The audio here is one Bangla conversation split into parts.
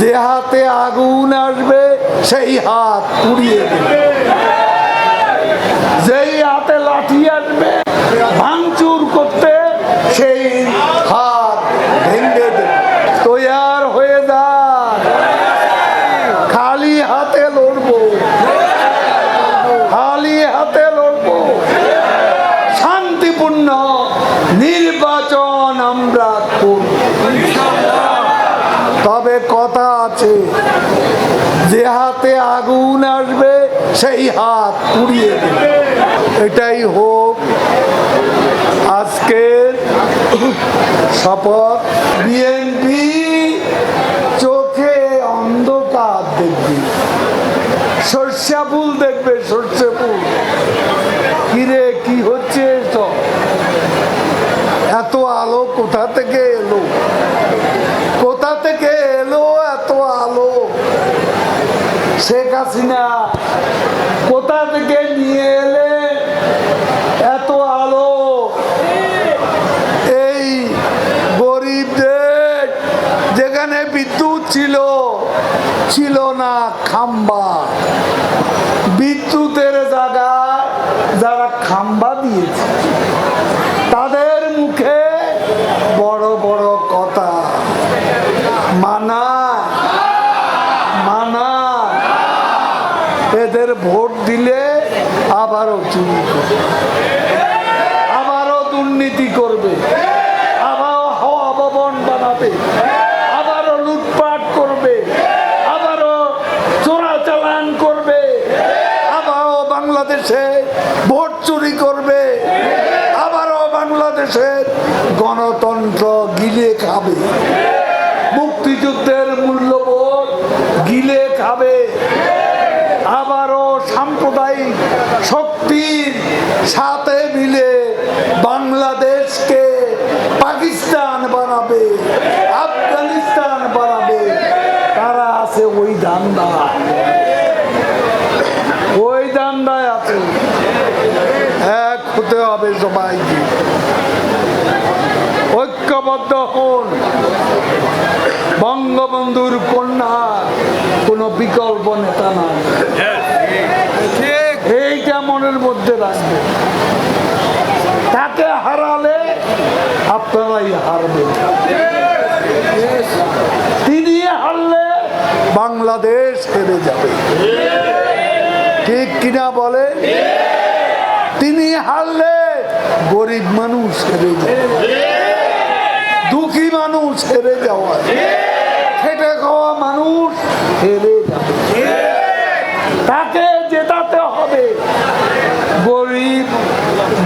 যে হাতে আগুন আসবে, সেই হাত পুড়িয়ে দেবে। যেই হাতে লাঠি আসবে, ভাঙচুর করতে সেই হাত ভেঙে দেবে। তৈয়ার হয়ে যান খালি হাতে লড়বো। খালি হাতে লড়বো। শান্তিপূর্ণ নির্বাচন আমরা করব। তবে কথা আছে, যে হাতে আগুন আসবে, সেই হাত পুড়িয়ে দেবে। এটাই হোক আজকের শপথ। বিএনপি চোখে অন্ধকার দেখবে, সর্ষা ফুল দেখবে, সর্ষে ফুল। কিরে, কি হচ্ছে এত আলো কোথা থেকে এলো কোথা থেকে এলো এত আলো শেখ হাসিনা কোথা থেকে নিয়ে এলে? এত আলো। এই গরিবদের যেখানে বিদ্যুৎ ছিল ছিল না খাম্বা। এদের ভোট দিলে আবারও চুরি করবে। আবারও দুর্নীতি করবে। আবারও হাওয়া ভবন বানাবে। আবারও লুটপাট করবে। আবারও চোরাচালান করবে। আবারও বাংলাদেশে ভোট চুরি করবে। আবারও বাংলাদেশের গণতন্ত্র গিলে খাবে। মুক্তিযুদ্ধের মূল্যবোধ গিলে খাবে আবারও সাম্প্রদায়িক শক্তির সাথে মিলে বাংলাদেশকে পাকিস্তান বানাবে, আফগানিস্তান বানাবে। তারা আছে ওই দান্দা ওই দান্দায় আছে। এক হতে হবে সবাইকে। ঐক্যবদ্ধ হন। বঙ্গবন্ধুর কন্যা, কোনো বিকল্প নেতা নাই। এইটা মনের মধ্যে রাখবে তাকে হারালে আপনারাই হারবেন। তিনি হারলে বাংলাদেশ হেরে যাবে। ঠিক কিনা বলে? তিনি হারলে গরিব মানুষ হেরে যাবে। দুঃখী মানুষ হেরে যাওয়া। খেটে খাওয়া মানুষ হেরে যাবে। তাকে জেতাতে হবে। গরিব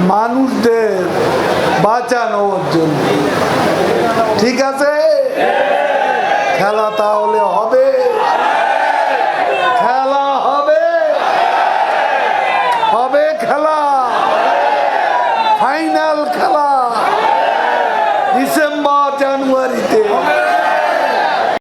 মানুষদের বাঁচানোর জন্য। ঠিক আছে? খেলা তাহলে হবে। খেলা হবে। হবে খেলা। ফাইনাল খেলা। ডিসেম্বর জানুয়ারিতে।